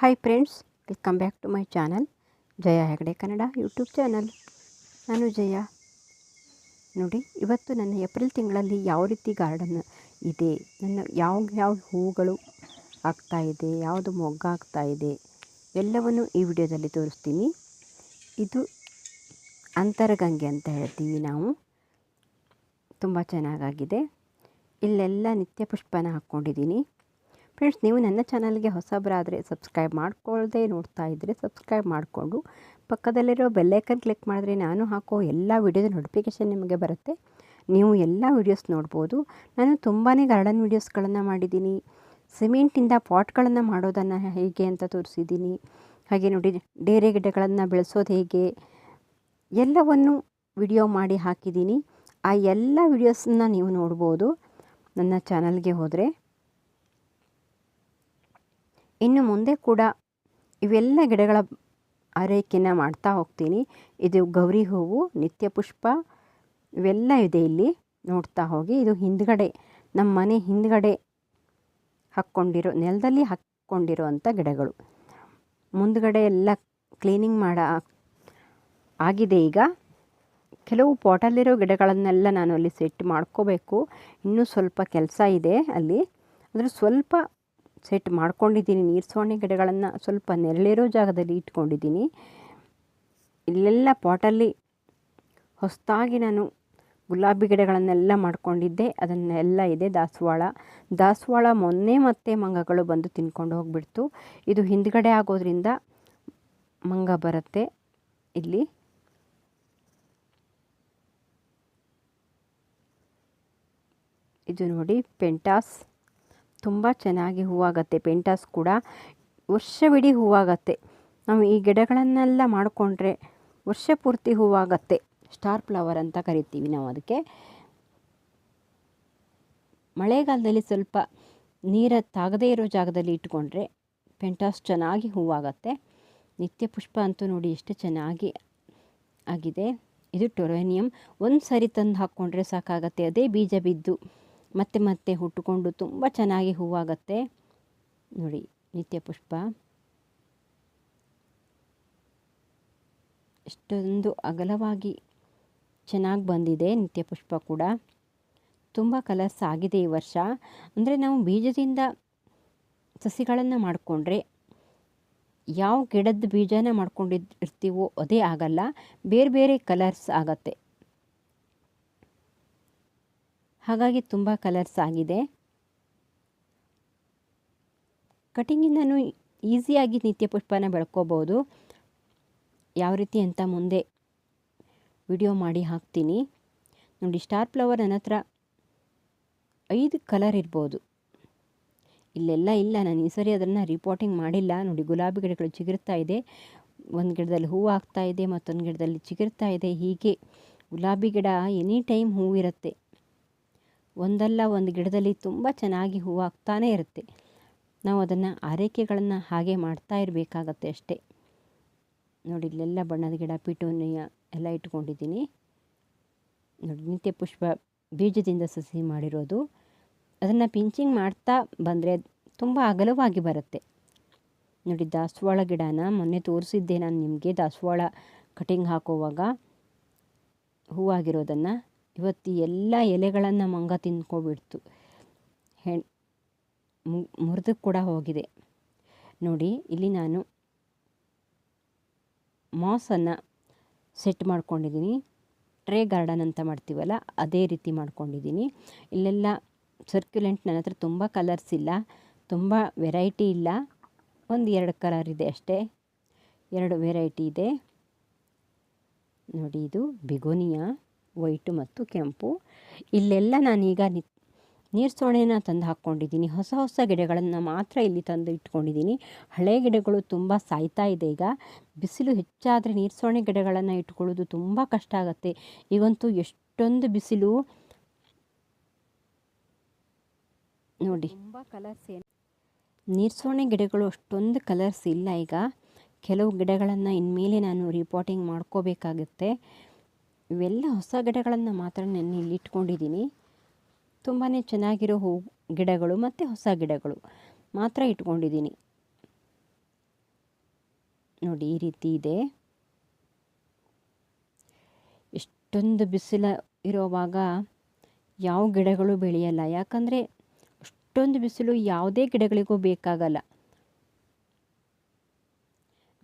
Hi friends welcome back to my channel Jaya Hegde Kannada YouTube channel ನಾನು ಜಯ. ನೋಡಿ, ಇವತ್ತು ನನ್ನ ಏಪ್ರಿಲ್ ತಿಂಗಳಲ್ಲಿ ಯಾವ ರೀತಿ ಗಾರ್ಡನ್ ಇದೆ, ನನ್ನ ಯಾವ ಯಾವ ಹೂಗಳು ಆಗ್ತಾ ಇದೆ, ಯಾವುದು ಮೊಗ್ಗಾಗ್ತಾ ಇದೆ, ಎಲ್ಲವನ್ನು ಈ ವಿಡಿಯೋದಲ್ಲಿ ತೋರಿಸ್ತೀನಿ. ಇದು ಅಂತರಗಂಗೆ ಅಂತ ಹೇಳ್ತೀವಿ ನಾವು. ತುಂಬ ಚೆನ್ನಾಗಾಗಿದೆ. ಇಲ್ಲೆಲ್ಲ ನಿತ್ಯ ಪುಷ್ಪನ ಹಾಕ್ಕೊಂಡಿದ್ದೀನಿ. ಫ್ರೆಂಡ್ಸ್, ನೀವು ನನ್ನ ಚಾನಲ್ಗೆ ಹೊಸಬರಾದರೆ ಸಬ್ಸ್ಕ್ರೈಬ್ ಮಾಡ್ಕೊಳ್ಳದೆ ನೋಡ್ತಾ ಇದ್ದರೆ ಸಬ್ಸ್ಕ್ರೈಬ್ ಮಾಡಿಕೊಂಡು ಪಕ್ಕದಲ್ಲಿರೋ ಬೆಲ್ಲೈಕನ್ ಕ್ಲಿಕ್ ಮಾಡಿದ್ರೆ ನಾನು ಹಾಕೋ ಎಲ್ಲ ವಿಡಿಯೋದ ನೋಟಿಫಿಕೇಷನ್ ನಿಮಗೆ ಬರುತ್ತೆ. ನೀವು ಎಲ್ಲ ವೀಡಿಯೋಸ್ ನೋಡ್ಬೋದು. ನಾನು ತುಂಬಾ ಗಾರ್ಡನ್ ವೀಡಿಯೋಸ್ಗಳನ್ನು ಮಾಡಿದ್ದೀನಿ. ಸಿಮೆಂಟಿಂದ ಪಾಟ್ಗಳನ್ನು ಮಾಡೋದನ್ನು ಹೇಗೆ ಅಂತ ತೋರಿಸಿದ್ದೀನಿ. ಹಾಗೆ ನೋಡಿ, ಡೇರೆ ಗಿಡಗಳನ್ನು ಬೆಳೆಸೋದು ಹೇಗೆ ಎಲ್ಲವನ್ನು ವಿಡಿಯೋ ಮಾಡಿ ಹಾಕಿದ್ದೀನಿ. ಆ ಎಲ್ಲ ವಿಡಿಯೋಸನ್ನ ನೀವು ನೋಡ್ಬೋದು. ನನ್ನ ಚಾನಲ್ಗೆ ಹೋದರೆ ಇನ್ನು ಮುಂದೆ ಕೂಡ ಇವೆಲ್ಲ ಗಿಡಗಳ ಆರೈಕೆನ ಮಾಡ್ತಾ ಹೋಗ್ತೀನಿ. ಇದು ಗೌರಿ ಹೂವು, ನಿತ್ಯ ಪುಷ್ಪ ಇವೆಲ್ಲ ಇದೆ ಇಲ್ಲಿ. ನೋಡ್ತಾ ಹೋಗಿ. ಇದು ಹಿಂದ್ಗಡೆ, ನಮ್ಮ ಮನೆ ಹಿಂದ್ಗಡೆ ಹಾಕ್ಕೊಂಡಿರೋ, ನೆಲದಲ್ಲಿ ಹಾಕ್ಕೊಂಡಿರೋವಂಥ ಗಿಡಗಳು. ಮುಂದ್ಗಡೆ ಎಲ್ಲ ಕ್ಲೀನಿಂಗ್ ಮಾಡ, ಆಗಿದೆ ಈಗ. ಕೆಲವು ಪಾಟಲ್ಲಿರೋ ಗಿಡಗಳನ್ನೆಲ್ಲ ನಾನು ಅಲ್ಲಿ ಸೆಟ್ ಮಾಡ್ಕೋಬೇಕು. ಇನ್ನೂ ಸ್ವಲ್ಪ ಕೆಲಸ ಇದೆ ಅಲ್ಲಿ. ಅಂದರೆ ಸ್ವಲ್ಪ ಸೆಟ್ ಮಾಡ್ಕೊಂಡಿದ್ದೀನಿ ನೀರು ಸೋಣೆ ಗಿಡಗಳನ್ನು ಸ್ವಲ್ಪ ನೆರಳಿರೋ ಜಾಗದಲ್ಲಿ ಇಟ್ಕೊಂಡಿದ್ದೀನಿ. ಇಲ್ಲೆಲ್ಲ ಪಾಟಲ್ಲಿ ಹೊಸದಾಗಿ ನಾನು ಗುಲಾಬಿ ಗಿಡಗಳನ್ನೆಲ್ಲ ಮಾಡ್ಕೊಂಡಿದ್ದೆ. ಅದನ್ನೆಲ್ಲ ಇದೆ ದಾಸವಾಳ. ದಾಸವಾಳ ಮೊನ್ನೆ ಮತ್ತೆ ಮಂಗಗಳು ಬಂದು ತಿನ್ಕೊಂಡು ಹೋಗ್ಬಿಡ್ತು. ಇದು ಹಿಂದ್ಗಡೆ ಆಗೋದ್ರಿಂದ ಮಂಗ ಬರುತ್ತೆ ಇಲ್ಲಿ. ಇದು ನೋಡಿ ಪೆಂಟಾಸ್. ತುಂಬ ಚೆನ್ನಾಗಿ ಹೂವಾಗತ್ತೆ ಪೆಂಟಾಸ್ ಕೂಡ. ವರ್ಷವಿಡೀ ಹೂವಾಗತ್ತೆ. ನಾವು ಈ ಗಿಡಗಳನ್ನೆಲ್ಲ ಮಾಡಿಕೊಂಡ್ರೆ ವರ್ಷ ಪೂರ್ತಿ ಹೂವಾಗತ್ತೆ. ಸ್ಟಾರ್ ಫ್ಲವರ್ ಅಂತ ಕರಿತೀವಿ ನಾವು ಅದಕ್ಕೆ. ಮಳೆಗಾಲದಲ್ಲಿ ಸ್ವಲ್ಪ ನೀರ ತಾಗದೇ ಇರೋ ಜಾಗದಲ್ಲಿ ಇಟ್ಕೊಂಡ್ರೆ ಪೆಂಟಾಸ್ ಚೆನ್ನಾಗಿ ಹೂವಾಗತ್ತೆ. ನಿತ್ಯ ಪುಷ್ಪ ಅಂತೂ ನೋಡಿ ಎಷ್ಟು ಚೆನ್ನಾಗಿ ಆಗಿದೆ. ಇದು ಟೊರೋನಿಯಂ. ಒಂದು ಸರಿ ತಂದು ಹಾಕ್ಕೊಂಡ್ರೆ ಸಾಕಾಗತ್ತೆ. ಅದೇ ಬೀಜ ಬಿದ್ದು. ಮತ್ತೆ ಮತ್ತೆ ಹುಟ್ಟುಕೊಂಡು ತುಂಬ ಚೆನ್ನಾಗಿ ಹೂವಾಗತ್ತೆ. ನೋಡಿ, ನಿತ್ಯ ಪುಷ್ಪ. ಎಷ್ಟೊಂದು ಅಗಲವಾಗಿ ಚೆನ್ನಾಗಿ ಬಂದಿದೆ ನಿತ್ಯ ಪುಷ್ಪ ಕೂಡ. ತುಂಬ ಕಲರ್ಸ್ ಆಗಿದೆ ಈ ವರ್ಷ. ಅಂದರೆ ನಾವು ಬೀಜದಿಂದ ಸಸಿಗಳನ್ನು ಮಾಡಿಕೊಂಡ್ರೆ ಯಾವ ಗಿಡದ ಬೀಜನ ಮಾಡ್ಕೊಂಡಿದ್ದು ಇರ್ತೀವೋ ಅದೇ ಆಗಲ್ಲ. ಬೇರೆ ಬೇರೆ ಕಲರ್ಸ್ ಆಗತ್ತೆ. ಹಾಗಾಗಿ ತುಂಬ ಕಲರ್ಸ್ ಆಗಿದೆ. ಕಟಿಂಗಿಂದನೂ ಈಸಿಯಾಗಿ ನಿತ್ಯ ಪುಷ್ಪನ ಬೆಳ್ಕೋಬೋದು. ಯಾವ ರೀತಿ ಅಂತ ಮುಂದೆ ವಿಡಿಯೋ ಮಾಡಿ ಹಾಕ್ತೀನಿ. ನೋಡಿ, ಸ್ಟಾರ್ ಫ್ಲವರ್ ನನ್ನ ಹತ್ರ ಐದು ಕಲರ್ ಇರ್ಬೋದು. ಇಲ್ಲೆಲ್ಲ ಇಲ್ಲ, ನಾನು ಈ ಸರಿ ಅದನ್ನು ರಿಪೋರ್ಟಿಂಗ್ ಮಾಡಿಲ್ಲ. ನೋಡಿ, ಗುಲಾಬಿ ಗಿಡಗಳು ಚಿಗುರ್ತಾ ಇದೆ. ಒಂದು ಗಿಡದಲ್ಲಿ ಹೂವು ಆಗ್ತಾ ಇದೆ, ಮತ್ತೊಂದು ಗಿಡದಲ್ಲಿ ಚಿಗುರ್ತಾ ಇದೆ. ಹೀಗೆ ಗುಲಾಬಿ ಗಿಡ ಎನಿ ಟೈಮ್ ಹೂವಿರುತ್ತೆ ಒಂದಲ್ಲ ಒಂದು ಗಿಡದಲ್ಲಿ ತುಂಬ ಚೆನ್ನಾಗಿ ಹೂವು ಆಗ್ತಾನೇ ಇರುತ್ತೆ. ನಾವು ಅದನ್ನು ಆರೈಕೆಗಳನ್ನು ಹಾಗೆ ಮಾಡ್ತಾ ಇರಬೇಕಾಗತ್ತೆ ಅಷ್ಟೇ. ನೋಡಿ, ಇಲ್ಲೆಲ್ಲ ಬಣ್ಣದ ಗಿಡ ಪಿಟೋನಿಯ ಎಲ್ಲ ಇಟ್ಕೊಂಡಿದ್ದೀನಿ. ನೋಡಿ, ನಿತ್ಯ ಪುಷ್ಪ ಬೀಜದಿಂದ ಸಸಿ ಮಾಡಿರೋದು. ಅದನ್ನು ಪಿಂಚಿಂಗ್ ಮಾಡ್ತಾ ಬಂದರೆ ತುಂಬ ಅಗಲವಾಗಿ ಬರುತ್ತೆ. ನೋಡಿ, ದಾಸವಾಳ ಗಿಡನ ಮೊನ್ನೆ ತೋರಿಸಿದ್ದೆ ನಾನು ನಿಮಗೆ. ದಾಸವಾಳ ಕಟಿಂಗ್ ಹಾಕೋವಾಗ ಹೂವಾಗಿರೋದನ್ನು. ಇವತ್ತು ಎಲ್ಲ ಎಲೆಗಳನ್ನು ಮಂಗ ತಿಂದ್ಕೊಬಿಡ್ತು. ಹೆಣ್ ಮುರಿದು ಕೂಡ ಹೋಗಿದೆ. ನೋಡಿ, ಇಲ್ಲಿ ನಾನು ಮಾಸನ್ನು ಸೆಟ್ ಮಾಡ್ಕೊಂಡಿದ್ದೀನಿ. ಟ್ರೇ ಗಾರ್ಡನ್ ಅಂತ ಮಾಡ್ತೀವಲ್ಲ, ಅದೇ ರೀತಿ ಮಾಡ್ಕೊಂಡಿದ್ದೀನಿ. ಇಲ್ಲೆಲ್ಲ ಸರ್ಕ್ಯುಲೆಂಟ್ ನನ್ನ ಹತ್ರ ತುಂಬ ಕಲರ್ಸ್ ಇಲ್ಲ, ತುಂಬ ವೆರೈಟಿ ಇಲ್ಲ. ಒಂದು ಎರಡು ಕಲರ್ ಇದೆ ಅಷ್ಟೇ. ಎರಡು ವೆರೈಟಿ ಇದೆ. ನೋಡಿ, ಇದು ಬಿಗೋನಿಯಾ. ವೈಟು ಮತ್ತು ಕೆಂಪು. ಇಲ್ಲೆಲ್ಲ ನಾನೀಗ ನಿ ನೀರು ಸೋಣೆನ ತಂದು ಹಾಕ್ಕೊಂಡಿದ್ದೀನಿ. ಹೊಸ ಹೊಸ ಗಿಡಗಳನ್ನು ಮಾತ್ರ ಇಲ್ಲಿ ತಂದು ಇಟ್ಕೊಂಡಿದ್ದೀನಿ. ಹಳೆ ಗಿಡಗಳು ತುಂಬ ಸಾಯ್ತಾ ಇದೆ ಈಗ. ಬಿಸಿಲು ಹೆಚ್ಚಾದರೆ ನೀರು ಸೋಣೆ ಗಿಡಗಳನ್ನು ಇಟ್ಕೊಳ್ಳೋದು ತುಂಬ ಕಷ್ಟ ಆಗುತ್ತೆ. ಈಗಂತೂ ಎಷ್ಟೊಂದು ಬಿಸಿಲು. ನೋಡಿ. ತುಂಬ ಕಲರ್ಸ್ ಏನು ನೀರು ಸೋಣೆ ಗಿಡಗಳು ಅಷ್ಟೊಂದು ಕಲರ್ಸ್ ಇಲ್ಲ ಈಗ. ಕೆಲವು ಗಿಡಗಳನ್ನು ಇನ್ಮೇಲೆ ನಾನು ರಿಪೋರ್ಟಿಂಗ್ ಮಾಡ್ಕೋಬೇಕಾಗುತ್ತೆ. ಇವೆಲ್ಲ ಹೊಸ ಗಿಡಗಳನ್ನು ಮಾತ್ರ ನಾನು ಇಲ್ಲಿ ಇಟ್ಕೊಂಡಿದ್ದೀನಿ. ತುಂಬಾ ಚೆನ್ನಾಗಿರೋ ಹೂ ಗಿಡಗಳು ಮತ್ತು ಹೊಸ ಗಿಡಗಳು ಮಾತ್ರ ಇಟ್ಕೊಂಡಿದ್ದೀನಿ. ನೋಡಿ, ಈ ರೀತಿ ಇದೆ. ಎಷ್ಟೊಂದು ಬಿಸಿಲ ಇರೋವಾಗ ಯಾವ ಗಿಡಗಳು ಬೆಳೆಯಲ್ಲ. ಯಾಕಂದರೆ ಅಷ್ಟೊಂದು ಬಿಸಿಲು ಯಾವುದೇ ಗಿಡಗಳಿಗೂ ಬೇಕಾಗಲ್ಲ.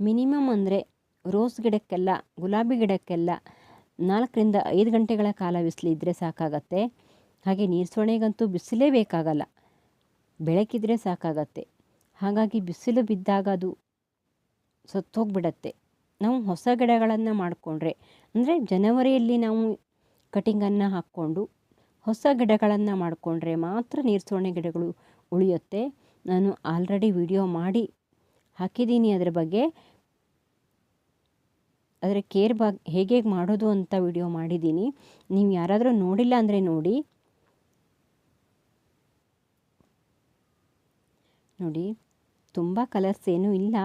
ಮಿನಿಮಮ್ ಅಂದರೆ ರೋಸ್ ಗಿಡಕ್ಕೆಲ್ಲ, ಗುಲಾಬಿ ಗಿಡಕ್ಕೆಲ್ಲ ನಾಲ್ಕರಿಂದ ಐದು ಗಂಟೆಗಳ ಕಾಲ ಬಿಸಿಲಿದ್ದರೆ ಸಾಕಾಗತ್ತೆ. ಹಾಗೆ ನೀರು ಸೊಣೆಗಂತೂ ಬಿಸಿಲೇ ಬೇಕಾಗಲ್ಲ. ಬೆಳಕಿದ್ರೆ ಸಾಕಾಗತ್ತೆ. ಹಾಗಾಗಿ ಬಿಸಿಲು ಬಿದ್ದಾಗ ಅದು ಸತ್ತೋಗ್ಬಿಡತ್ತೆ. ನಾವು ಹೊಸ ಗಿಡಗಳನ್ನು ಮಾಡಿಕೊಂಡ್ರೆ, ಅಂದರೆ ಜನವರಿಯಲ್ಲಿ ನಾವು ಕಟಿಂಗನ್ನು ಹಾಕ್ಕೊಂಡು ಹೊಸ ಗಿಡಗಳನ್ನು ಮಾಡಿಕೊಂಡ್ರೆ ಮಾತ್ರ ನೀರ್ಸೋಣೆ ಗಿಡಗಳು ಉಳಿಯುತ್ತೆ. ನಾನು ಆಲ್ರೆಡಿ ವಿಡಿಯೋ ಮಾಡಿ ಹಾಕಿದ್ದೀನಿ ಅದರ ಬಗ್ಗೆ. ಅದರ ಕೇರ್ ಬಾಗ್ ಹೇಗೆ ಮಾಡೋದು ಅಂತ ವಿಡಿಯೋ ಮಾಡಿದ್ದೀನಿ. ನೀವು ಯಾರಾದರೂ ನೋಡಿಲ್ಲ ಅಂದರೆ ನೋಡಿ. ನೋಡಿ, ತುಂಬ ಕಲರ್ಸ್ ಏನೂ ಇಲ್ಲ.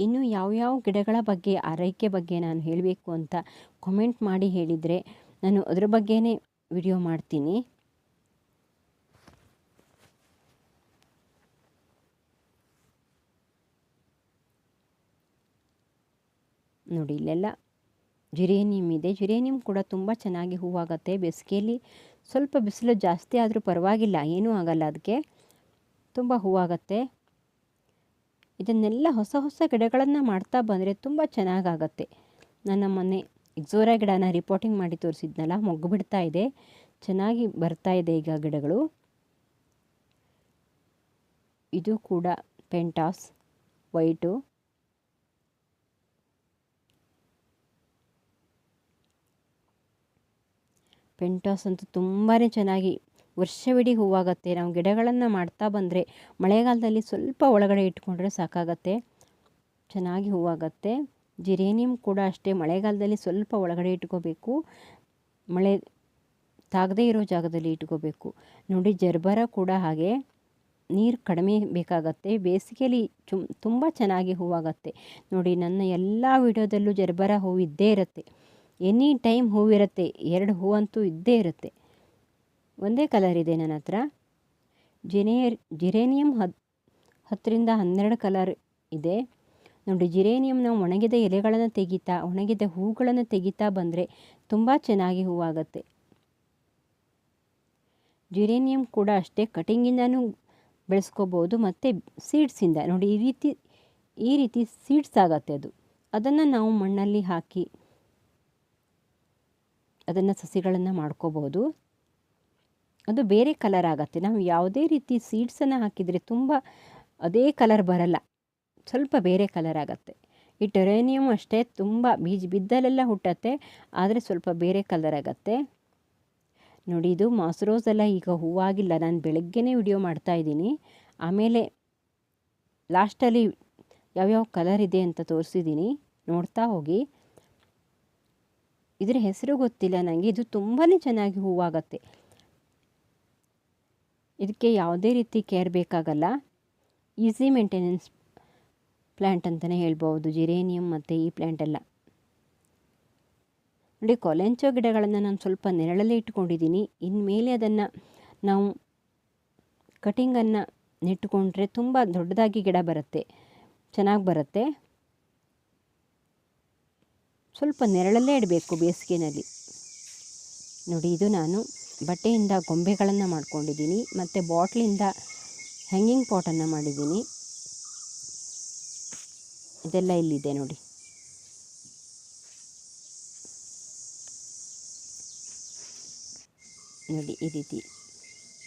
ಇನ್ನು ಯಾವ್ಯಾವ ಗಿಡಗಳ ಬಗ್ಗೆ, ಆರೈಕೆ ಬಗ್ಗೆ ನಾನು ಹೇಳಬೇಕು ಅಂತ ಕಾಮೆಂಟ್ ಮಾಡಿ ಹೇಳಿದರೆ ನಾನು ಅದ್ರ ಬಗ್ಗೆನೇ ವಿಡಿಯೋ ಮಾಡ್ತೀನಿ. ನೋಡಿ, ಇಲ್ಲೆಲ್ಲ ಜುರೇನಿಯಮ್ ಇದೆ. ಜುರೇನಿಯಮ್ ಕೂಡ ತುಂಬ ಚೆನ್ನಾಗಿ ಹೂವಾಗತ್ತೆ. ಬೇಸಿಗೆಯಲ್ಲಿ ಸ್ವಲ್ಪ ಬಿಸಿಲು ಜಾಸ್ತಿ ಆದರೂ ಪರವಾಗಿಲ್ಲ, ಏನೂ ಆಗಲ್ಲ ಅದಕ್ಕೆ ತುಂಬ ಹೂವಾಗತ್ತೆ. ಇದನ್ನೆಲ್ಲ ಹೊಸ ಹೊಸ ಗಿಡಗಳನ್ನು ಮಾಡ್ತಾ ಬಂದರೆ ತುಂಬ ಚೆನ್ನಾಗಾಗತ್ತೆ. ನನ್ನ ಮೊನ್ನೆ ಎಕ್ಸೋರಾ ಗಿಡನ ರಿಪೋರ್ಟಿಂಗ್ ಮಾಡಿ ತೋರಿಸಿದ್ನಲ್ಲ, ಮೊಗ್ಗು ಬಿಡ್ತಾ ಇದೆ. ಚೆನ್ನಾಗಿ ಬರ್ತಾ ಇದೆ ಈಗ ಗಿಡಗಳು. ಇದು ಕೂಡ ಪೆಂಟಾಸ್, ವೈಟು. ಪೆಂಟಾಸ್ ಅಂತೂ ತುಂಬಾ ಚೆನ್ನಾಗಿ ವರ್ಷವಿಡೀ ಹೂವಾಗುತ್ತೆ. ನಾವು ಗಿಡಗಳನ್ನು ಮಾಡ್ತಾ ಬಂದರೆ ಮಳೆಗಾಲದಲ್ಲಿ ಸ್ವಲ್ಪ ಒಳಗಡೆ ಇಟ್ಕೊಂಡ್ರೆ ಸಾಕಾಗತ್ತೆ. ಚೆನ್ನಾಗಿ ಹೂವಾಗತ್ತೆ. ಜಿರೇನಿಯಂ ಕೂಡ ಅಷ್ಟೇ ಮಳೆಗಾಲದಲ್ಲಿ ಸ್ವಲ್ಪ ಒಳಗಡೆ ಇಟ್ಕೋಬೇಕು. ಮಳೆ ತಾಗದೇ ಇರೋ ಜಾಗದಲ್ಲಿ ಇಟ್ಕೋಬೇಕು. ನೋಡಿ ಜರ್ಬರ ಕೂಡ ಹಾಗೆ ನೀರು ಕಡಿಮೆ ಬೇಕಾಗತ್ತೆ. ಬೇಸಿಗೆಯಲ್ಲಿ ಚುಮ್ ತುಂಬ ಚೆನ್ನಾಗಿ ಹೂವಾಗತ್ತೆ. ನೋಡಿ ನನ್ನ ಎಲ್ಲ ವಿಡಿಯೋದಲ್ಲೂ ಜರ್ಬರ ಹೂವು ಇದ್ದೇ ಇರುತ್ತೆ. ಎನಿ ಟೈಮ್ ಹೂವಿರುತ್ತೆ ಎರಡು ಹೂವಂತೂ ಇದ್ದೇ ಇರುತ್ತೆ. ಒಂದೇ ಕಲರ್ ಇದೆ ನನ್ನ ಹತ್ರ. ಜಿನೇರ್, ಜಿರೇನಿಯಂ ಹತ್, ಹತ್ತರಿಂದ ಹನ್ನೆರಡು ಕಲರ್ ಇದೆ. ನೋಡಿ, ಜಿರೇನಿಯಂನ ಒಣಗಿದ ಎಲೆಗಳನ್ನು ತೆಗಿತಾ, ಒಣಗಿದ ಹೂಗಳನ್ನು ತೆಗಿತಾ ಬಂದರೆ ತುಂಬ ಚೆನ್ನಾಗಿ ಹೂವಾಗತ್ತೆ ಜಿರೇನಿಯಂ ಕೂಡ ಅಷ್ಟೇ ಕಟಿಂಗಿಂದನೂ ಬೆಳೆಸ್ಕೋಬೋದು, ಮತ್ತು ಸೀಡ್ಸಿಂದ. ನೋಡಿ, ಈ ರೀತಿ ಈ ರೀತಿ ಸೀಡ್ಸ್ ಆಗತ್ತೆ ಅದು. ಅದನ್ನು ನಾವು ಮಣ್ಣಲ್ಲಿ ಹಾಕಿ ಅದನ್ನು ಸಸಿಗಳನ್ನು ಮಾಡ್ಕೋಬೋದು. ಅದು ಬೇರೆ ಕಲರ್ ಆಗುತ್ತೆ. ನಾವು ಯಾವುದೇ ರೀತಿ ಸೀಡ್ಸನ್ನು ಹಾಕಿದರೆ ತುಂಬ ಅದೇ ಕಲರ್ ಬರಲ್ಲ. ಸ್ವಲ್ಪ ಬೇರೆ ಕಲರ್ ಆಗುತ್ತೆ. ಈ ಟೆರೇನಿಯಮ್ ಅಷ್ಟೇ ತುಂಬ ಬೀಜ ಬಿದ್ದಲೆಲ್ಲ ಹುಟ್ಟತ್ತೆ, ಆದರೆ ಸ್ವಲ್ಪ ಬೇರೆ ಕಲರ್ ಆಗುತ್ತೆ. ನೋಡಿ, ಇದು ಮಾಸ್ರೋಸ್ ಎಲ್ಲ ಈಗ ಹೂವಾಗಿಲ್ಲ. ನಾನು ಬೆಳಗ್ಗೆನೇ ವಿಡಿಯೋ ಮಾಡ್ತಾಯಿದ್ದೀನಿ ಆಮೇಲೆ ಲಾಸ್ಟಲ್ಲಿ ಯಾವ್ಯಾವ ಕಲರ್ ಇದೆ ಅಂತ ತೋರಿಸಿದ್ದೀನಿ. ನೋಡ್ತಾ ಹೋಗಿ. ಇದರ ಹೆಸರು ಗೊತ್ತಿಲ್ಲ ನನಗೆ ಇದು ತುಂಬಾ ಚೆನ್ನಾಗಿ ಹೂವಾಗತ್ತೆ. ಇದಕ್ಕೆ ಯಾವುದೇ ರೀತಿ ಕೇರ್ ಬೇಕಾಗಲ್ಲ. ಈಸಿ ಮೇಂಟೆನೆನ್ಸ್ ಪ್ಲ್ಯಾಂಟ್ ಅಂತಲೇ ಹೇಳ್ಬೋದು ಜಿರೇನಿಯಂ ಮತ್ತು ಈ ಪ್ಲ್ಯಾಂಟ್ ಎಲ್ಲ. ನೋಡಿ, ಕೊಲೆಂಚೋ ಗಿಡಗಳನ್ನು ನಾನು ಸ್ವಲ್ಪ ನೆರಳಲ್ಲೇ ಇಟ್ಕೊಂಡಿದ್ದೀನಿ. ಇನ್ಮೇಲೆ ಅದನ್ನು ನಾವು ಕಟಿಂಗನ್ನು ನೆಟ್ಟುಕೊಂಡ್ರೆ ತುಂಬ ದೊಡ್ಡದಾಗಿ ಗಿಡ ಬರುತ್ತೆ. ಚೆನ್ನಾಗಿ ಬರುತ್ತೆ. ಸ್ವಲ್ಪ ನೆರಳಲ್ಲೇ ಇಡಬೇಕು ಬೇಸಿಗೆನಲ್ಲಿ. ನೋಡಿ, ಇದು ನಾನು ಬಟ್ಟೆಯಿಂದ ಗೊಂಬೆಗಳನ್ನು ಮಾಡ್ಕೊಂಡಿದ್ದೀನಿ, ಮತ್ತು ಬಾಟ್ಲಿಂದ ಹ್ಯಾಂಗಿಂಗ್ ಪಾಟನ್ನು ಮಾಡಿದ್ದೀನಿ. ಇದೆಲ್ಲ ಇಲ್ಲಿದೆ ನೋಡಿ. ನೋಡಿ, ಈ ರೀತಿ.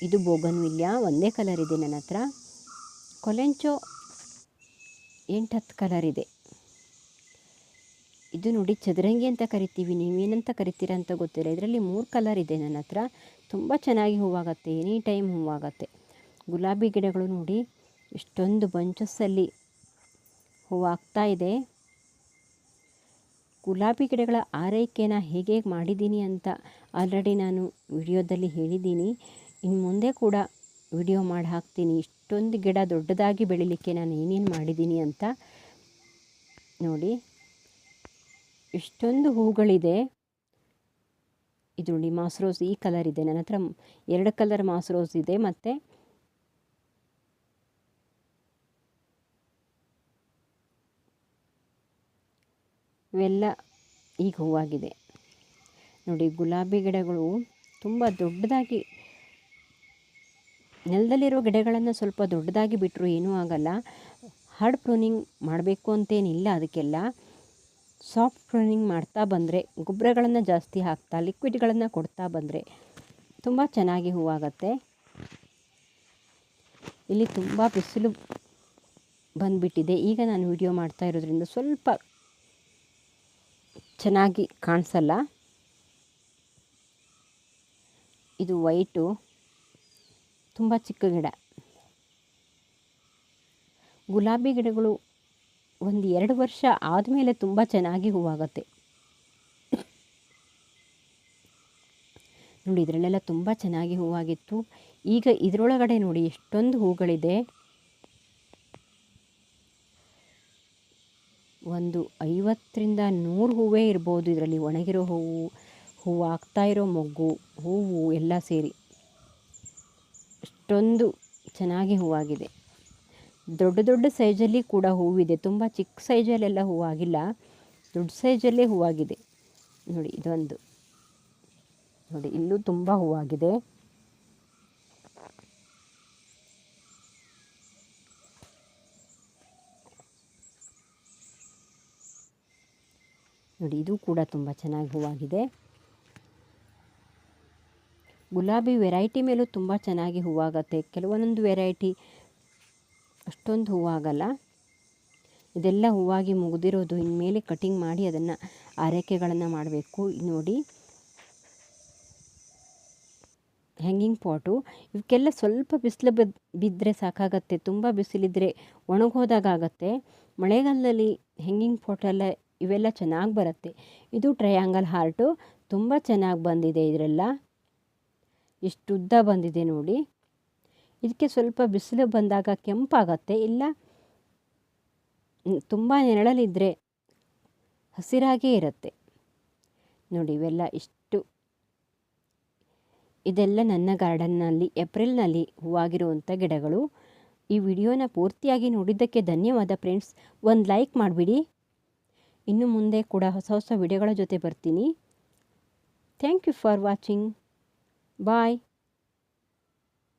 ಇದು ಬೋಗನ್ ವಿಲ್ಯ ಒಂದೇ ಕಲರ್ ಇದೆ ನನ್ನ ಹತ್ರ. ಕೊಲೆಂಚೋ ಎಂಟು ಹತ್ತು ಕಲರ್ ಇದೆ. ಇದು ನೋಡಿ ಚದುರಂಗಿ ಅಂತ ಕರಿತೀವಿ ನೀವೇನಂತ ಕರಿತೀರ ಅಂತ ಗೊತ್ತಿಲ್ಲ. ಇದರಲ್ಲಿ ಮೂರು ಕಲರ್ ಇದೆ ನನ್ನ ಹತ್ರ. ತುಂಬ ಚೆನ್ನಾಗಿ ಹೂವಾಗತ್ತೆ, ಎನಿ ಟೈಮ್ ಹೂವಾಗತ್ತೆ. ಗುಲಾಬಿ ಗಿಡಗಳು ನೋಡಿ ಇಷ್ಟೊಂದು ಬಂಚಸ್ಸಲ್ಲಿ ಹೂವಾಗ್ತಾ ಇದೆ. ಗುಲಾಬಿ ಗಿಡಗಳ ಆರೈಕೆನ ಹೇಗೆ ಮಾಡಿದ್ದೀನಿ ಅಂತ ಆಲ್ರೆಡಿ ನಾನು ವಿಡಿಯೋದಲ್ಲಿ ಹೇಳಿದ್ದೀನಿ. ಇನ್ನು ಮುಂದೆ ಕೂಡ ವಿಡಿಯೋ ಮಾಡಿ ಹಾಕ್ತೀನಿ. ಇಷ್ಟೊಂದು ಗಿಡ ದೊಡ್ಡದಾಗಿ ಬೆಳಿಲಿಕ್ಕೆ ನಾನು ಏನೇನು ಮಾಡಿದ್ದೀನಿ ಅಂತ ನೋಡಿ. ಇಷ್ಟೊಂದು ಹೂಗಳಿದೆ ಇದು ನೋಡಿ, ಮಾಸ್ ರೋಸ್ ಈ ಕಲರ್ ಇದೆ. ನನ್ನ ಹತ್ರ ಎರಡು ಕಲರ್ ಮಾಸ್ ರೋಸ್ ಇದೆ ಮತ್ತು ಇವೆಲ್ಲ ಈಗ ಹೂವಾಗಿದೆ. ನೋಡಿ, ಗುಲಾಬಿ ಗಿಡಗಳು ತುಂಬ ದೊಡ್ಡದಾಗಿ ನೆಲದಲ್ಲಿರೋ ಗಿಡಗಳನ್ನು ಸ್ವಲ್ಪ ದೊಡ್ಡದಾಗಿ ಬಿಟ್ಟರು ಏನೂ ಆಗಲ್ಲ. ಹಾರ್ಡ್ ಪ್ರೂನಿಂಗ್ ಮಾಡಬೇಕು ಅಂತೇನಿಲ್ಲ ಅದಕ್ಕೆಲ್ಲ. ಸಾಫ್ಟ್ ಪ್ರೂನಿಂಗ್ ಮಾಡ್ತಾ ಬಂದರೆ, ಗೊಬ್ಬರಗಳನ್ನು ಜಾಸ್ತಿ ಹಾಕ್ತಾ ಲಿಕ್ವಿಡ್ಗಳನ್ನು ಕೊಡ್ತಾ ಬಂದರೆ ತುಂಬ ಚೆನ್ನಾಗಿ ಹೂವಾಗತ್ತೆ. ಇಲ್ಲಿ ತುಂಬ ಬಿಸಿಲು ಬಂದುಬಿಟ್ಟಿದೆ. ಈಗ ನಾನು ವಿಡಿಯೋ ಮಾಡ್ತಾ ಇರೋದ್ರಿಂದ ಸ್ವಲ್ಪ ಚೆನ್ನಾಗಿ ಕಾಣಿಸಲ್ಲ. ಇದು ವೈಟು ತುಂಬ ಚಿಕ್ಕ ಗಿಡ. ಗುಲಾಬಿ ಗಿಡಗಳು ಒಂದು ಎರಡು ವರ್ಷ ಆದಮೇಲೆ ತುಂಬ ಚೆನ್ನಾಗಿ ಹೂವಾಗತ್ತೆ. ನೋಡಿ, ಇದರಲ್ಲೆಲ್ಲ ತುಂಬ ಚೆನ್ನಾಗಿ ಹೂವಾಗಿತ್ತು. ಈಗ ಇದರೊಳಗಡೆ ನೋಡಿ, ಎಷ್ಟೊಂದು ಹೂಗಳಿದೆ. ಒಂದು ಐವತ್ತರಿಂದ ನೂರು ಹೂವೇ ಇರ್ಬೋದು ಇದರಲ್ಲಿ. ಒಣಗಿರೋ ಹೂವು ಹೂವು ಆಗ್ತಾ ಇರೋ ಮೊಗ್ಗು, ಹೂವು ಎಲ್ಲ ಸೇರಿ. ಅಷ್ಟೊಂದು ಚೆನ್ನಾಗಿ ಹೂವಾಗಿದೆ. ದೊಡ್ಡ ದೊಡ್ಡ ಸೈಜಲ್ಲಿ ಕೂಡ ಹೂವಿದೆ. ತುಂಬ ಚಿಕ್ಕ ಸೈಜಲ್ಲೆಲ್ಲ ಹೂವಾಗಿಲ್ಲ. ದೊಡ್ಡ ಸೈಜಲ್ಲೇ ಹೂವಾಗಿದೆ. ನೋಡಿ, ಇದೊಂದು. ನೋಡಿ, ಇಲ್ಲೂ ತುಂಬ ಹೂವಾಗಿದೆ. ನೋಡಿ, ಇದು ಕೂಡ ತುಂಬ ಚೆನ್ನಾಗಿ ಹೂವಾಗಿದೆ. ಗುಲಾಬಿ ವೆರೈಟಿ ಮೇಲೂ ತುಂಬ ಚೆನ್ನಾಗಿ ಹೂವಾಗುತ್ತೆ. ಕೆಲವೊಂದೊಂದು ವೆರೈಟಿ ಅಷ್ಟೊಂದು ಹೂವಾಗಲ್ಲ. ಇದೆಲ್ಲ ಹೂವಾಗಿ ಮುಗಿದಿರೋದು ಇನ್ಮೇಲೆ ಕಟಿಂಗ್ ಮಾಡಿ ಅದನ್ನು ಆರೈಕೆಗಳನ್ನು ಮಾಡಬೇಕು. ನೋಡಿ. ಹ್ಯಾಂಗಿಂಗ್ ಪಾಟು ಇವಕ್ಕೆಲ್ಲ ಸ್ವಲ್ಪ ಬಿಸಿಲು ಬದ್ ಬಿದ್ದರೆ ಸಾಕಾಗತ್ತೆ. ತುಂಬ ಬಿಸಿಲಿದ್ದರೆ ಒಣಗೋದಾಗತ್ತೆ ಮಳೆಗಾಲದಲ್ಲಿ ಹ್ಯಾಂಗಿಂಗ್ ಪಾಟೆಲ್ಲ ಇವೆಲ್ಲ ಚೆನ್ನಾಗಿ ಬರುತ್ತೆ. ಇದು ಟ್ರಯಾಂಗಲ್ ಹಾರ್ಟು ತುಂಬ ಚೆನ್ನಾಗಿ ಬಂದಿದೆ ಇದರೆಲ್ಲ. ಎಷ್ಟು ಉದ್ದ ಬಂದಿದೆ ನೋಡಿ. ಇದಕ್ಕೆ ಸ್ವಲ್ಪ ಬಿಸಿಲು ಬಂದಾಗ ಕೆಂಪಾಗತ್ತೆ, ಇಲ್ಲ ತುಂಬ ನೆರಳಲಿದ್ದರೆ ಹಸಿರಾಗೇ ಇರುತ್ತೆ. ನೋಡಿ, ಇವೆಲ್ಲ ಇಷ್ಟು. ಇದೆಲ್ಲ ನನ್ನ ಗಾರ್ಡನ್ನಲ್ಲಿ, ಏಪ್ರಿಲ್ನಲ್ಲಿ ಹೂವಾಗಿರುವಂಥ ಗಿಡಗಳು. ಈ ವಿಡಿಯೋನ ಪೂರ್ತಿಯಾಗಿ ನೋಡಿದ್ದಕ್ಕೆ ಧನ್ಯವಾದ ಫ್ರೆಂಡ್ಸ್. ಒಂದು ಲೈಕ್ ಮಾಡಿಬಿಡಿ. ಇನ್ನು ಮುಂದೆ ಕೂಡ ಹೊಸ ಹೊಸ ವಿಡಿಯೋಗಳ ಜೊತೆ ಬರ್ತೀನಿ. Thank you for watching. Bye.